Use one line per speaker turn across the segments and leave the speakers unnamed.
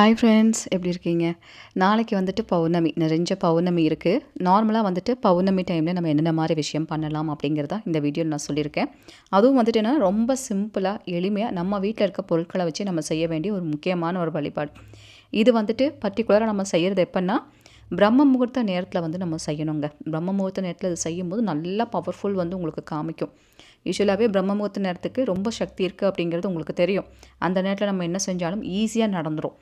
Hi friends எப்படி இருக்கீங்க? நாளைக்கு வந்துட்டு பௌர்ணமி நிறைஞ்ச பௌர்ணமி இருக்குது நார்மலாக வந்துட்டு பௌர்ணமி டைமில் நம்ம என்னென்ன மாதிரி விஷயம் பண்ணலாம் அப்படிங்கிறதா இந்த வீடியோவில் நான் சொல்லியிருக்கேன். அதுவும் வந்துட்டு என்ன ரொம்ப சிம்பிளாக எளிமையாக நம்ம வீட்டில் இருக்க பொருட்களை வச்சு நம்ம செய்ய வேண்டிய ஒரு முக்கியமான ஒரு வழிபாடு. இது வந்துட்டு பர்டிகுலராக நம்ம செய்கிறது எப்போன்னா பிரம்ம முகூர்த்த நேரத்தில் வந்து நம்ம செய்யணுங்க. பிரம்ம முகூர்த்த நேரத்தில் இது செய்யும்போது நல்லா பவர்ஃபுல் வந்து உங்களுக்கு காமிக்கும். யூஸ்வலாகவே பிரம்ம முகூர்த்த நேரத்துக்கு ரொம்ப சக்தி இருக்குது அப்படிங்கிறது உங்களுக்கு தெரியும். அந்த நேரத்தில் நம்ம என்ன செஞ்சாலும் ஈஸியாக நடந்துடும்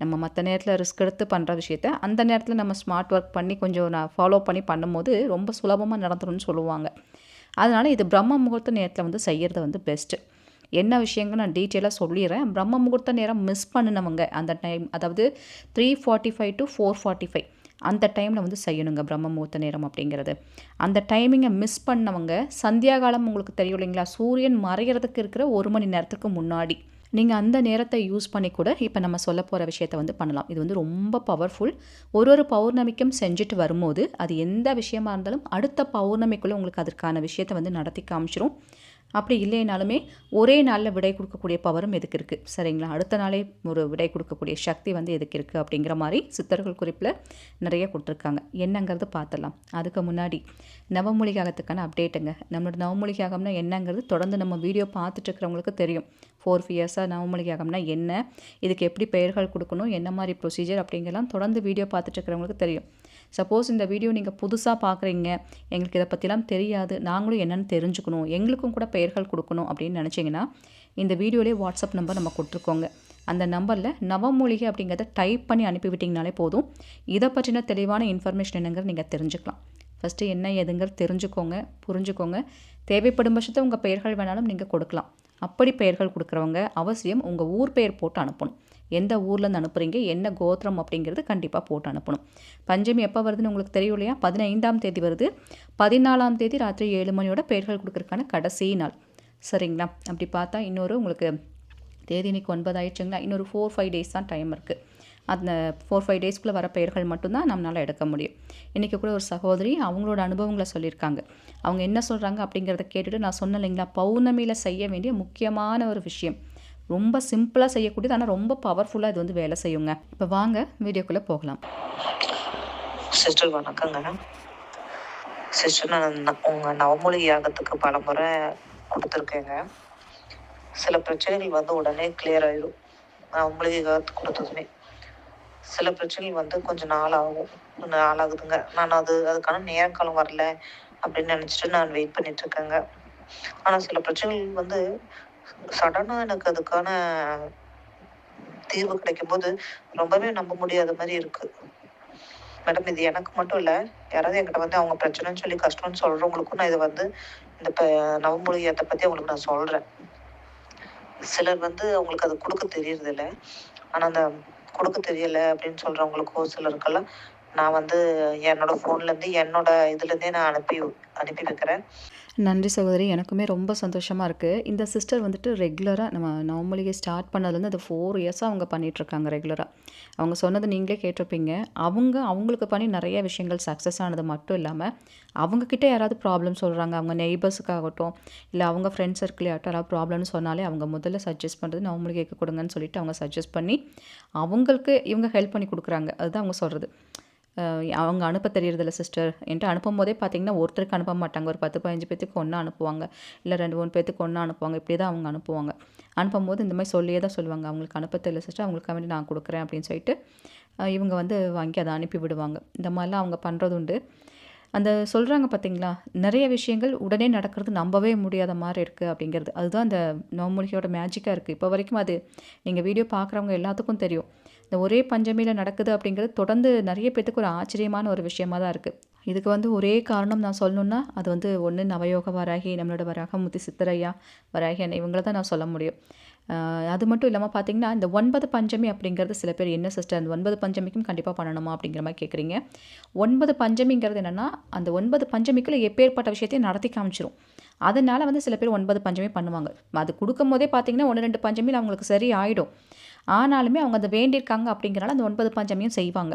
நம்ம மற்ற நேரத்தில் ரிஸ்க் எடுத்து பண்ணுற விஷயத்த அந்த நேரத்தில் நம்ம ஸ்மார்ட் ஒர்க் பண்ணி கொஞ்சம் நான் ஃபாலோ பண்ணி பண்ணும்போது ரொம்ப சுலபமாக நடந்துரும்னு சொல்லுவாங்க. அதனால் இது பிரம்ம முகூர்த்த நேரத்தில் வந்து செய்கிறது வந்து பெஸ்ட்டு என்ன விஷயங்கள் நான் டீட்டெயிலாக சொல்லிடுறேன் பிரம்ம முகூர்த்த நேரம் மிஸ் பண்ணினவங்க அந்த டைம் அதாவது three forty five to four forty five அந்த டைமில் வந்து செய்யணுங்க பிரம்ம முகூர்த்த நேரம் அப்படிங்கிறது. அந்த டைமிங்கை மிஸ் பண்ணவங்க சந்தியா காலம் உங்களுக்கு தெரியும் இல்லைங்களா? சூரியன் மறைகிறதுக்கு இருக்கிற ஒரு மணி நேரத்துக்கு முன்னாடி. நீங்கள் அந்த நேரத்தை யூஸ் பண்ணி கூட இப்போ நம்ம சொல்ல போகிற விஷயத்தை வந்து பண்ணலாம். இது வந்து ரொம்ப பவர்ஃபுல் ஒரு ஒரு பௌர்ணமிக்கும் செஞ்சுட்டு வரும்போது அது எந்த விஷயமா இருந்தாலும் அடுத்த பௌர்ணமிக்குள்ளே உங்களுக்கு அதற்கான விஷயத்தை வந்து நடத்தி காமிச்சிரும். அப்படி இல்லைனாலுமே ஒரே நாளில் விடை கொடுக்கக்கூடிய பவரும் எதுக்கு இருக்குது சரிங்களா? அடுத்த நாளே ஒரு விடை கொடுக்கக்கூடிய சக்தி வந்து எதுக்கு இருக்குது அப்படிங்கிற மாதிரி சித்தர்கள் குறிப்பில் நிறைய கொடுத்துருக்காங்க. என்னங்கிறது பார்த்துடலாம் அதுக்கு முன்னாடி நவமொழிகாகத்துக்கான அப்டேட்டுங்க நம்மளோட நவமொழிகாகம்னா என்னங்கிறது தொடர்ந்து நம்ம வீடியோ பார்த்துட்டு இருக்கிறவங்களுக்கு தெரியும். ஃபோர் இயர்ஸாக நவமொழிகாகம்னா என்ன? இதுக்கு எப்படி பெயர்கள் கொடுக்கணும்? என்ன மாதிரி ப்ரொசீஜர் அப்படிங்கலாம் தொடர்ந்து வீடியோ பார்த்துட்டு இருக்கிறவங்களுக்கு தெரியும். சப்போஸ் இந்த வீடியோ நீங்கள் புதுசாக பார்க்குறீங்க எங்களுக்கு இதை பற்றிலாம் தெரியாது நாங்களும் என்னென்னு தெரிஞ்சுக்கணும் எங்களுக்கும் கூட பெயர்கள் கொடுக்கணும் அப்படின்னு நினச்சிங்கன்னா இந்த வீடியோலேயே வாட்ஸ்அப் நம்பர் நம்ம கொடுத்துருக்கோங்க. அந்த நம்பரில் நவமூலிகை அப்படிங்கிறத டைப் பண்ணி அனுப்பிவிட்டிங்கனாலே போதும். இதை பற்றின தெளிவான இன்ஃபர்மேஷன் என்னங்கிறது நீங்கள் தெரிஞ்சுக்கலாம். ஃபஸ்ட்டு என்ன ஏதுங்கிறது தெரிஞ்சுக்கோங்க புரிஞ்சுக்கோங்க. தேவைப்படும் பட்சத்தை உங்கள் பெயர்கள் வேணாலும் நீங்கள் கொடுக்கலாம். அப்படி பெயர்கள் கொடுக்குறவங்க அவசியம் உங்கள் ஊர் பெயர் போட்டு அனுப்பணும். எந்த ஊர்லேருந்து அனுப்புகிறீங்க என்ன கோத்திரம் அப்படிங்கிறது கண்டிப்பாக போட்டு அனுப்பணும். பஞ்சமி எப்போ வருதுன்னு உங்களுக்கு தெரியும் இல்லையா? பதினைந்தாம் தேதி வருது. பதினாலாம் தேதி ராத்திரி ஏழு மணியோட பெயர்கள் கொடுக்குறதுக்கான கடைசி நாள். சரிங்களா? அப்படி பார்த்தா இன்னொரு உங்களுக்கு தேதி இன்னைக்கு ஒன்பது ஆயிடுச்சுங்களா? இன்னொரு ஃபோர் ஃபைவ் டேஸ் தான் டைம் இருக்குது அந்த ஃபோர் ஃபைவ் டேஸ்க்குள்ளே வர பெயர்கள் மட்டும்தான் நம்மளால் எடுக்க முடியும். இன்றைக்கி கூட ஒரு சகோதரி அவங்களோட அனுபவங்களை சொல்லியிருக்காங்க. அவங்க என்ன சொல்கிறாங்க அப்படிங்கிறத கேட்டுட்டு நான் சொன்னேன் இல்லைங்களா? பௌர்ணமியில் செய்ய வேண்டிய முக்கியமான ஒரு விஷயம். ரொம்ப சிம்பிளாக செய்யக்கூடியது ஆனால் ரொம்ப பவர்ஃபுல்லாக இது வந்து வேலை செய்யுங்க. இப்போ வாங்க வீடியோக்குள்ளே போகலாம்.
சிஸ்டர் வணக்கங்க சிஸ்டர் நான் உங்கள் நவமொழி யாகத்துக்கு பல முறை கொடுத்துருக்கேங்க. சில பிரச்சனைகள் வந்து உடனே கிளியர் ஆயிடும். நவமொழி யாகத்துக்கு கொடுத்ததுமே. சில பிரச்சனைகள் வந்து கொஞ்சம் நாள் ஆகும். நாள் ஆகுதுங்க. நான் அது அதுக்கான நேரக்காலம் வரல அப்படின்னு நினச்சிட்டு நான் வெயிட் பண்ணிட்டு இருக்கேங்க. ஆனால் சில பிரச்சனைகள் வந்து சடனாக எனக்கு அதுக்கான தீர்வு கிடைக்கும் போது ரொம்பவே நம்ப முடியாத மாதிரி இருக்கு. மேடம் இது எனக்கு மட்டும் இல்லை. யாராவது என்கிட்ட வந்து அவங்க பிரச்சனைன்னு சொல்லி கஷ்டம்னு சொல்றவங்களுக்கும் நான் இதை வந்து இந்த ப நவமொழியத்தை அவங்களுக்கு நான் சொல்றேன். சிலர் வந்து அவங்களுக்கு அது கொடுக்க தெரியறது இல்லை ஆனால் அந்த கொடுக்க தெரியல அப்படின்னு சொல்கிறவங்களுக்கோ சிலருக்கெல்லாம் நான் வந்து என்னோட ஃபோன்லேருந்து என்னோட இதுலேருந்தே நான் அனுப்பி அனுப்பி வைக்கிறேன்
நன்றி சகோதரி. எனக்குமே ரொம்ப சந்தோஷமாக இருக்குது இந்த சிஸ்டர் வந்துட்டு ரெகுலராக நம்ம நார்மலியே ஸ்டார்ட் பண்ணதுலேருந்து அது ஃபோர் இயர்ஸாக அவங்க பண்ணிகிட்ருக்காங்க ரெகுலராக அவங்க சொன்னது நீங்களே கேட்டிருப்பீங்க. அவங்க அவங்களுக்கு பண்ணி நிறைய விஷயங்கள் சக்ஸஸ் ஆனது மட்டும் இல்லாமல் அவங்கக்கிட்ட யாராவது ப்ராப்ளம் சொல்கிறாங்க அவங்க நெய்பர்ஸுக்காகட்டும் இல்லை அவங்க ஃப்ரெண்ட்ஸ் சர்க்கிள் யார்ட்டும் யாராவது ப்ராப்ளம்னு சொன்னாலே அவங்க முதல்ல சஜஸ்ட் பண்ணுறது நவமொழிகைக்கு கொடுங்கன்னு சொல்லிட்டு அவங்க சஜஸ்ட் பண்ணி அவங்களுக்கு இவங்க ஹெல்ப் பண்ணி கொடுக்குறாங்க. அதுதான் அவங்க சொல்கிறது அவங்க அனுப்ப தெரியறதில்ல சிஸ்டர் என்கிட்ட அனுப்பும் போதே பார்த்திங்கன்னா ஒருத்தருக்கு அனுப்ப மாட்டாங்க. ஒரு பத்து பதினஞ்சு பேத்துக்கு ஒன்றா அனுப்புவாங்க. இல்லை ரெண்டு மூணு பேத்துக்கு ஒன்றா அனுப்புவாங்க. இப்படி தான் அவங்க அனுப்புவாங்க. அனுப்பும்போது இந்த மாதிரி சொல்லியே தான் சொல்லுவாங்க. அவங்களுக்கு அனுப்ப தெரியல சிஸ்டர் அவங்களுக்கு வேண்டி நான் கொடுக்குறேன் அப்படின்னு சொல்லிட்டு இவங்க வந்து வாங்கி அதை அனுப்பி விடுவாங்க. இந்த மாதிரிலாம் அவங்க பண்ணுறது உண்டு. அந்த சொல்கிறாங்க பார்த்தீங்களா நிறைய விஷயங்கள் உடனே நடக்கிறது நம்பவே முடியாத மாதிரி இருக்குது அப்படிங்கிறது. அதுதான் அந்த நவமூலிகையோட மேஜிக்காக இருக்குது இப்போ வரைக்கும் அது நீங்கள் வீடியோ பார்க்குறவங்க எல்லாத்துக்கும் தெரியும். இந்த ஒரே பஞ்சமியில் நடக்குது அப்படிங்கிறது தொடர்ந்து நிறைய பேர்த்துக்கு ஒரு ஆச்சரியமான ஒரு விஷயமா தான் இருக்குது இதுக்கு வந்து ஒரே காரணம் நான் சொல்லணுன்னா அது வந்து ஒன்று நவயோக வராகி நம்மளோட வராகமுத்தி சித்தரையா வராகி அண்ணன் இவங்கள தான் நான் சொல்ல முடியும். அது மட்டும் இல்லாமல் பார்த்தீங்கன்னா இந்த ஒன்பது பஞ்சமி அப்படிங்கிறது சில பேர் என்ன சிஸ்டர் அந்த ஒன்பது பஞ்சமிக்கும் கண்டிப்பாக பண்ணணுமா அப்படிங்கிற மாதிரி கேட்குறீங்க ஒன்பது பஞ்சமிங்கிறது என்னென்னா அந்த ஒன்பது பஞ்சமிக்குள்ள எப்பேற்பட்ட விஷயத்தையும் நடத்தி காமிச்சிரும். அதனால் வந்து சில பேர் ஒன்பது பஞ்சமி பண்ணுவாங்க. அது கொடுக்கும் போதே பார்த்தீங்கன்னா ஒன்று ரெண்டு பஞ்சமியில் அவங்களுக்கு சரி ஆகிடும் ஆனாலுமே அவங்க அதை வேண்டியிருக்காங்க அப்படிங்கிறனால அந்த ஒன்பது பஞ்சமியும் செய்வாங்க.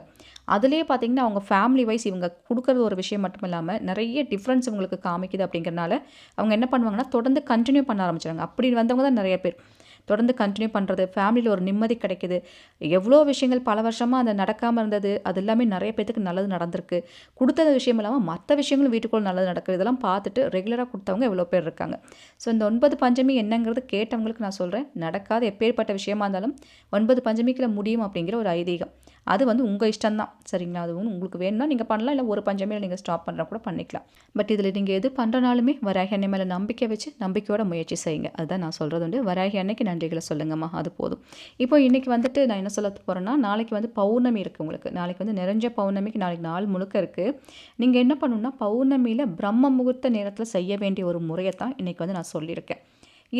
அதுலேயே பார்த்தீங்கன்னா அவங்க ஃபேமிலி வைஸ் இவங்க கொடுக்குறது ஒரு விஷயம் மட்டும் இல்லாமல் நிறைய டிஃப்ரென்ஸ் இவங்களுக்கு காமிக்குது அப்படிங்கிறனால அவங்க என்ன பண்ணுவாங்கன்னா தொடர்ந்து கண்டினியூ பண்ண ஆரம்பிச்சிடுறாங்க அப்படி வந்தவங்க தான் நிறைய பேர். தொடர்ந்து கண்டினியூ பண்ணுறது ஃபேமிலியில் ஒரு நிம்மதி கிடைக்குது. எவ்வளோ விஷயங்கள் பல வருஷமாக அந்த நடக்காமல் இருந்தது அது எல்லாமே நிறைய பேத்துக்கு நல்லது நடந்திருக்கு. கொடுத்த விஷயம் இல்லாமல் மற்ற விஷயங்களும் வீட்டுக்குள்ள நல்லது நடக்குது. இதெல்லாம் பார்த்துட்டு ரெகுலராக கொடுத்தவங்க எவ்வளோ பேர் இருக்காங்க. ஸோ இந்த ஒன்பது பஞ்சமி என்னங்கிறது கேட்டவங்களுக்கு நான் சொல்கிறேன் நடக்காத எப்பேற்பட்ட விஷயமா இருந்தாலும் ஒன்பது பஞ்சமிக்கில் முடியும் அப்படிங்கிற ஒரு ஐதீகம். அது வந்து உங்கள் இஷ்டம்தான். சரிங்களா? அது வந்து உங்களுக்கு வேணும்னா நீங்கள் பண்ணலாம். இல்லை ஒரு பஞ்சமே நீங்கள் ஸ்டாப் பண்ணுற கூட பண்ணிக்கலாம். பட் இதில் நீங்கள் எது பண்ணுறனாலுமே வராகி அன்னை மேலே நம்பிக்கை வச்சு நம்பிக்கையோட முயற்சி செய்யுங்க. அதுதான் நான் சொல்கிறது உண்டு. வராகி அன்னைக்கு நன்றிகளை சொல்லுங்கம்மா. அது போதும். இப்போ இன்றைக்கி வந்துட்டு நான் என்ன சொல்ல போகிறேன்னா நாளைக்கு வந்து பௌர்ணமி இருக்குது உங்களுக்கு. நாளைக்கு வந்து நிறைஞ்ச பௌர்ணமிக்கு நாளைக்கு நாள் முழுக்க இருக்குது நீங்கள் என்ன பண்ணணும்னா பௌர்ணமியில் பிரம்ம முகூர்த்த நேரத்தில் செய்ய வேண்டிய ஒரு முறையை தான் இன்றைக்கி வந்து நான் சொல்லியிருக்கேன்.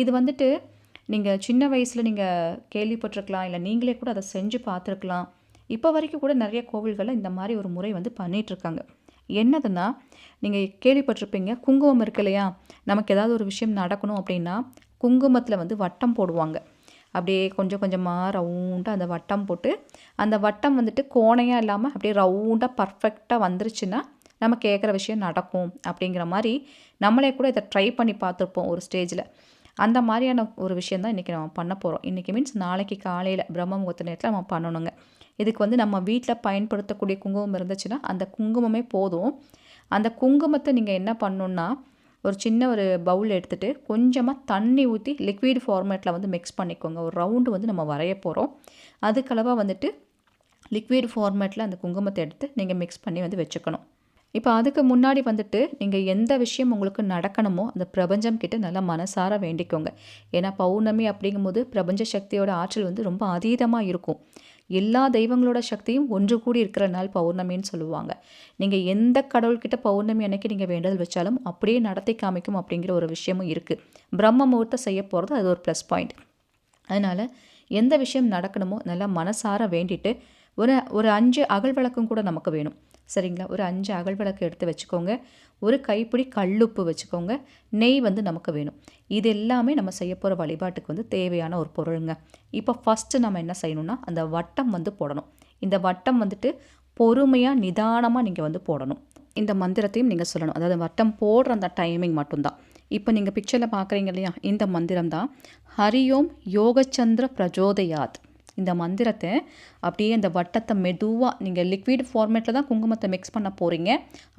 இது வந்துட்டு நீங்கள் சின்ன வயசில் நீங்கள் கேள்விப்பட்டிருக்கலாம். இல்லை நீங்களே கூட அதை செஞ்சு பார்த்துருக்கலாம். இப்போ வரைக்கும் கூட நிறைய கோவில்களில் இந்த மாதிரி ஒரு முறை வந்து பண்ணிகிட்ருக்காங்க என்னதுன்னா நீங்கள் கேள்விப்பட்டிருப்பீங்க குங்குமம் இருக்கு இல்லையா? நமக்கு ஏதாவது ஒரு விஷயம் நடக்கணும் அப்படின்னா குங்குமத்தில் வந்து வட்டம் போடுவாங்க. அப்படியே கொஞ்சம் கொஞ்சமாக ரவுண்டாக அந்த வட்டம் போட்டு அந்த வட்டம் வந்துட்டு கோணையாக இல்லாமல் அப்படியே ரவுண்டாக பர்ஃபெக்டாக வந்துருச்சுன்னா நம்ம கேட்குற விஷயம் நடக்கும் அப்படிங்கிற மாதிரி நம்மளே கூட இதை ட்ரை பண்ணி பார்த்துருப்போம் ஒரு ஸ்டேஜில் அந்த மாதிரியான ஒரு விஷயம் தான் இன்றைக்கி நம்ம பண்ண போகிறோம் இன்றைக்கி மீன்ஸ் நாளைக்கு காலையில் பிரம்ம முகூர்த்த நேரத்தில் நம்ம பண்ணணுங்க. இதுக்கு வந்து நம்ம வீட்டில் பயன்படுத்தக்கூடிய குங்குமம் இருந்துச்சுன்னா அந்த குங்குமமே போதும். அந்த குங்குமத்தை நீங்கள் என்ன பண்ணணுன்னா ஒரு சின்ன ஒரு பவுல் எடுத்துகிட்டு கொஞ்சமாக தண்ணி ஊற்றி லிக்விட் ஃபார்மேட்டில் வந்து மிக்ஸ் பண்ணிக்கோங்க. ஒரு ரவுண்டு வந்து நம்ம வரைய போகிறோம் அதுக்களவாக வந்துட்டு லிக்விட் ஃபார்மேட்டில் அந்த குங்குமத்தை எடுத்து நீங்கள் மிக்ஸ் பண்ணி வந்து வச்சுக்கணும். இப்போ அதுக்கு முன்னாடி வந்துட்டு நீங்கள் எந்த விஷயம் உங்களுக்கு நடக்கணுமோ அந்த பிரபஞ்சம் கிட்ட நல்லா மனசார வேண்டிக்கோங்க. ஏன்னா பௌர்ணமி அப்படிங்கும்போது பிரபஞ்ச சக்தியோட ஆற்றல் வந்து ரொம்ப அதீதமாக இருக்கும். எல்லா தெய்வங்களோட சக்தியும் ஒன்று கூடி இருக்கிற நாள் பௌர்ணமின்னு சொல்லுவாங்க. நீங்கள் எந்த கடவுள்கிட்ட பௌர்ணமி அன்னைக்கு நீங்கள் வேண்டுதல் வச்சாலும் அப்படியே நடத்தி காமிக்கும் அப்படிங்கிற ஒரு விஷயமும் இருக்குது பிரம்ம முகூர்த்தம் செய்ய போகிறது அது ஒரு ப்ளஸ் பாயிண்ட் அதனால் எந்த விஷயம் நடக்கணுமோ நல்லா மனசார வேண்டிட்டு ஒரு ஒரு அஞ்சு அகல் விளக்கும் கூட நமக்கு வேணும். சரிங்களா? ஒரு அஞ்சு அகல் விளக்கு எடுத்து வச்சுக்கோங்க. ஒரு கைப்பிடி கல்லுப்பு வச்சுக்கோங்க. நெய் வந்து நமக்கு வேணும். இது எல்லாமே நம்ம செய்ய போகிற வழிபாட்டுக்கு வந்து தேவையான ஒரு பொருளுங்க. இப்போ ஃபஸ்ட்டு நம்ம என்ன செய்யணும்னா அந்த வட்டம் வந்து போடணும். இந்த வட்டம் வந்துட்டு பொறுமையாக நிதானமாக நீங்கள் வந்து போடணும். இந்த மந்திரத்தையும் நீங்கள் சொல்லணும். அதாவது வட்டம் போடுற அந்த டைமிங் மட்டும்தான். இப்போ நீங்கள் பிக்சரில் பார்க்குறீங்க இல்லையா? இந்த மந்திரம் தான் ஹரியோம் யோகச்சந்திர பிரஜோதயாத். இந்த மந்திரத்தை அப்படியே இந்த வட்டத்தை மெதுவாக நீங்கள் லிக்விட் ஃபார்மேட்டில் தான் குங்குமத்தை மிக்ஸ் பண்ண போகிறீங்க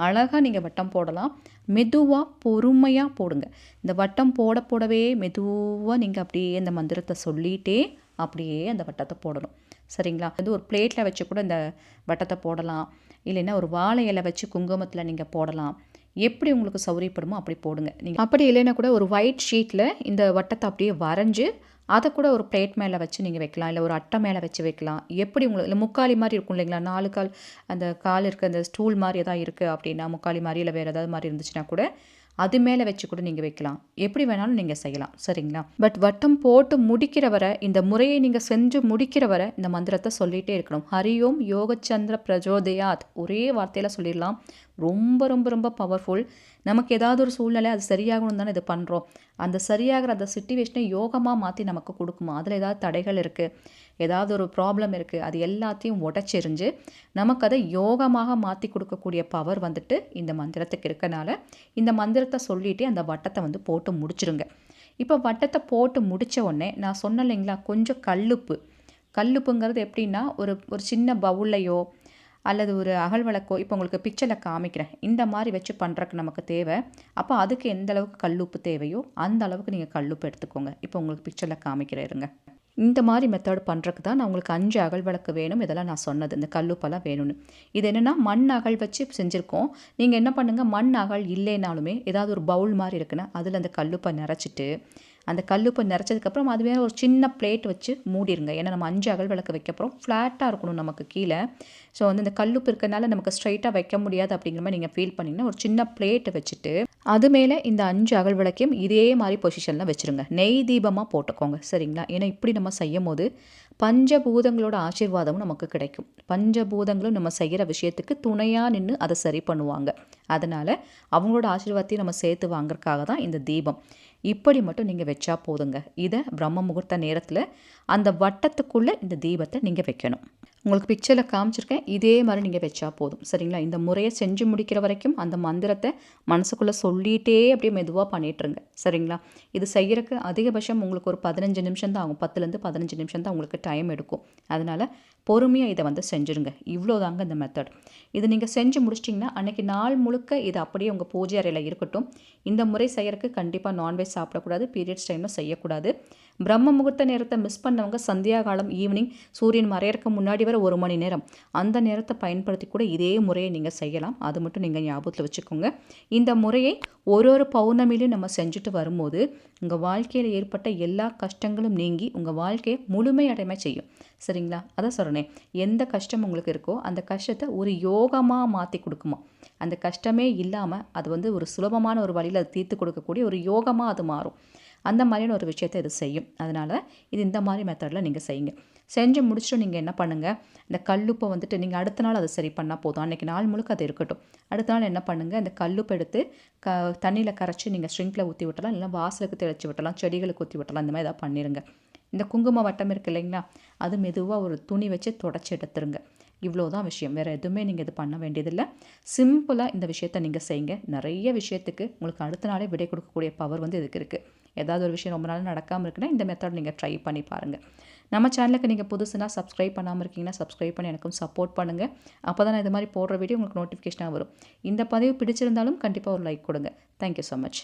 அழகாக நீங்கள் வட்டம் போடலாம். மெதுவாக பொறுமையாக போடுங்க. இந்த வட்டம் போட போடவே மெதுவாக நீங்கள் அப்படியே இந்த மந்திரத்தை சொல்லிகிட்டே அப்படியே அந்த வட்டத்தை போடணும். சரிங்களா? வந்து ஒரு பிளேட்டில் வச்சு கூட இந்த வட்டத்தை போடலாம். இல்லைன்னா ஒரு வாழை இலை வச்சு குங்குமத்தில் நீங்கள் போடலாம். எப்படி உங்களுக்கு சௌரியப்படுமோ அப்படி போடுங்க. நீங்கள் அப்படி இல்லைன்னா கூட ஒரு ஒயிட் ஷீட்டில் இந்த வட்டத்தை அப்படியே வரைஞ்சி அதை கூட ஒரு பிளேட் மேலே வச்சு நீங்கள் வைக்கலாம் இல்லை ஒரு அட்டை மேலே வச்சு வைக்கலாம். எப்படி உங்களுக்கு இல்லை முக்காலி மாதிரி இருக்கும் இல்லைங்களா? நாலு கால் அந்த கால் இருக்க அந்த ஸ்டூல் மாதிரி எதாவது இருக்குது அப்படின்னா முக்காலி மாதிரி இல்லை வேறு ஏதாவது மாதிரி இருந்துச்சுன்னா கூட அது மேலே வச்சு கூட நீங்கள் வைக்கலாம். எப்படி வேணாலும் நீங்கள் செய்யலாம் சரிங்களா? பட் வட்டம் போட்டு முடிக்கிற வரை இந்த முறையை நீங்கள் செஞ்சு முடிக்கிற வரை இந்த மந்திரத்தை சொல்லிகிட்டே இருக்கணும். ஹரியோம் யோகச்சந்திர பிரஜோதயாத். ஒரே வார்த்தையில் சொல்லிடலாம். ரொம்ப ரொம்ப ரொம்ப பவர்ஃபுல் நமக்கு ஏதாவது ஒரு சூழ்நிலை அது சரியாகணும் தானே இது பண்ணுறோம் அந்த சரியாகிற அந்த சுச்சுவேஷனை யோகமாக மாற்றி நமக்கு கொடுக்குமா? அதில் ஏதாவது தடைகள் இருக்குது ஏதாவது ஒரு ப்ராப்ளம் இருக்குது அது எல்லாத்தையும் உடச்செறிஞ்சு நமக்கு அதை யோகமாக மாற்றி கொடுக்கக்கூடிய பவர் வந்துட்டு இந்த மந்திரத்துக்கு இருக்கனால இந்த மந்திரத்தை சொல்லிட்டு அந்த வட்டத்தை வந்து போட்டு முடிச்சிருங்க. இப்போ வட்டத்தை போட்டு முடித்த உடனே நான் சொன்னேன் இல்லைங்களா? கொஞ்சம் கல்லுப்பு. கல்லுப்புங்கிறது எப்படின்னா ஒரு ஒரு சின்ன பவுல்லையோ அல்லது ஒரு அகல் விளக்கோ இப்போ உங்களுக்கு பிக்சரில் காமிக்கிறேன். இந்த மாதிரி வச்சு பண்ணுறக்கு நமக்கு தேவை. அப்போ அதுக்கு எந்த அளவுக்கு கல்லுப்பு தேவையோ அந்த அளவுக்கு நீங்கள் கல்லுப்பு எடுத்துக்கோங்க. இப்போ உங்களுக்கு பிக்சரில் காமிக்கிறேன் இருங்க. இந்த மாதிரி மெத்தட் பண்ணுறக்கு தான் நான் உங்களுக்கு அஞ்சு அகல் விளக்கு வேணும். இதெல்லாம் நான் சொன்னது. இந்த கல்லுப்பெல்லாம் வேணும்னு. இது என்னென்னா மண் அகல் வச்சு செஞ்சுருக்கோம். நீங்கள் என்ன பண்ணுங்கள் மண் அகல் இல்லைனாலுமே ஏதாவது ஒரு பவுல் மாதிரி இருக்குன்னா அதில் அந்த கல்லுப்பை நிறச்சிட்டு அந்த கல்லுப்பை நிறச்சதுக்கப்புறம் அது மேலே ஒரு சின்ன பிளேட் வச்சு மூடிடுங்க ஏன்னா நம்ம அஞ்சு அகல் விளக்கு வைக்கப்புறம் ஃப்ளாட்டாக இருக்கணும் நமக்கு கீழே. ஸோ வந்து இந்த கல்லுப்பு இருக்கிறனால நமக்கு ஸ்ட்ரைட்டாக வைக்க முடியாது அப்படிங்கிற மாதிரி நீங்கள் ஃபீல் பண்ணிங்கன்னா ஒரு சின்ன பிளேட்டை வச்சுட்டு அது மேலே இந்த அஞ்சு அகல் விளக்கையும் இதே மாதிரி பொசிஷனில் வச்சுருங்க. நெய் தீபமாக போட்டுக்கோங்க. சரிங்களா? ஏன்னா இப்படி நம்ம செய்யும் போது பஞ்சபூதங்களோட ஆசீர்வாதமும் நமக்கு கிடைக்கும். பஞ்சபூதங்களும் நம்ம செய்கிற விஷயத்துக்கு துணையாக நின்று அதை சரி பண்ணுவாங்க. அதனால் அவங்களோட ஆசீர்வாதத்தையும் நம்ம சேர்த்து வாங்குறதுக்காக தான் இந்த தீபம். இப்படி மட்டும் நீங்கள் வச்சா போதுங்க. இதை பிரம்ம முகூர்த்த நேரத்தில் அந்த வட்டத்துக்குள்ளே இந்த தீபத்தை நீங்கள் வைக்கணும். உங்களுக்கு பிக்சரில் காமிச்சிருக்கேன். இதே மாதிரி நீங்கள் வச்சா போதும். சரிங்களா? இந்த முறையை செஞ்சு முடிக்கிற வரைக்கும் அந்த மந்திரத்தை மனசுக்குள்ளே சொல்லிகிட்டே அப்படியே மெதுவாக பண்ணிகிட்ருங்க சரிங்களா? இது செய்கிறக்கு அதிகபட்சம் உங்களுக்கு ஒரு பதினஞ்சு நிமிஷம் தான் ஆகும். பத்துலேருந்து பதினஞ்சு நிமிஷம் தான் உங்களுக்கு டைம் எடுக்கும். அதனால் பொறுமையாக இதை வந்து செஞ்சுருங்க. இவ்வளோ தாங்க இந்த மெத்தட் இது நீங்கள் செஞ்சு முடிச்சிட்டிங்கன்னா அன்றைக்கி நாள் முழுக்க இது அப்படியே உங்கள் பூஜை அறையில் இருக்கட்டும். இந்த முறை செய்கிறக்கு கண்டிப்பாக நான்வெஜ் சாப்பிடக்கூடாது. பீரியட்ஸ் டைமில் செய்யக்கூடாது. பிரம்ம முகூர்த்த நேரத்தை மிஸ் பண்ணவங்க சந்தியா காலம் ஈவினிங் சூரியன் மறையறக்கு முன்னாடி வர ஒரு மணி நேரம். அந்த நேரத்தை பயன்படுத்தி கூட இதே முறையை நீங்கள் செய்யலாம். அது மட்டும் நீங்கள் ஞாபகத்தில் வச்சுக்கோங்க. இந்த முறையை ஒரு ஒரு பௌர்ணமிலையும் நம்ம செஞ்சுட்டு வரும்போது உங்கள் வாழ்க்கையில் ஏற்பட்ட எல்லா கஷ்டங்களும் நீங்கி உங்கள் வாழ்க்கையை முழுமையடைமை செய்யும். சரிங்களா? அதான் சொல்கிறேன் எந்த கஷ்டம் உங்களுக்கு இருக்கோ அந்த கஷ்டத்தை ஒரு யோகமாக மாற்றி கொடுக்குமா? அந்த கஷ்டமே இல்லாமல் அது வந்து ஒரு சுலபமான ஒரு வழியில் அது தீர்த்து கொடுக்கக்கூடிய ஒரு யோகமாக அது மாறும். அந்த மாதிரியான ஒரு விஷயத்தை இது செய்யும். அதனால் இது இந்த மாதிரி மெத்தடில் நீங்கள் செய்யுங்க. செஞ்சு முடிச்சுட்டு நீங்கள் என்ன பண்ணுங்கள் இந்த கல்லுப்பை வந்துட்டு நீங்கள் அடுத்த நாள் அதை சரி பண்ணால் போதும். அன்றைக்கி நாள் முழுக்க அது இருக்கட்டும். அடுத்த நாள் என்ன பண்ணுங்கள் இந்த கல்லுப்பை எடுத்து க தண்ணியில் கரைச்சி நீங்கள் ஸ்ட்ரிங்கில் ஊற்றி விட்டலாம் இல்லைனா வாசலுக்கு தெளிச்சு விட்டலாம் செடிகளுக்கு ஊற்றி விட்டலாம் இந்த மாதிரி எதாவது பண்ணிடுங்க இந்த குங்கும வட்டம் இருக்குது இல்லைங்களா? அது மெதுவாக ஒரு துணி வச்சு தொடச்சி எடுத்துருங்க. இவ்வளோ தான் விஷயம். வேறு எதுவுமே நீங்கள் இது பண்ண வேண்டியதில்லை. சிம்பிளாக இந்த விஷயத்த நீங்கள் செய்யுங்க. நிறைய விஷயத்துக்கு உங்களுக்கு அடுத்த நாளே விடை கொடுக்கக்கூடிய பவர் வந்து இதுக்கு இருக்குது ஏதாவது ஒரு விஷயம் ரொம்ப நாள் நடக்காமல் இருக்குன்னா இந்த மெத்தட் நீங்கள் ட்ரை பண்ணி பாருங்கள் நம்ம சேனலுக்கு நீங்கள் புதுசுனா சப்ஸ்கிரைப் பண்ணாமல் இருக்கீங்கன்னா சப்ஸ்கிரைப் பண்ணி எனக்கும் சப்போர்ட் பண்ணுங்கள் அப்போ தான் நான் இது மாதிரி போடுற வீடியோ உங்களுக்கு நோட்டிஃபிகேஷனாக வரும். இந்த பதிவு பிடிச்சிருந்தாலும் கண்டிப்பாக ஒரு லைக் கொடுங்க. Thank you so much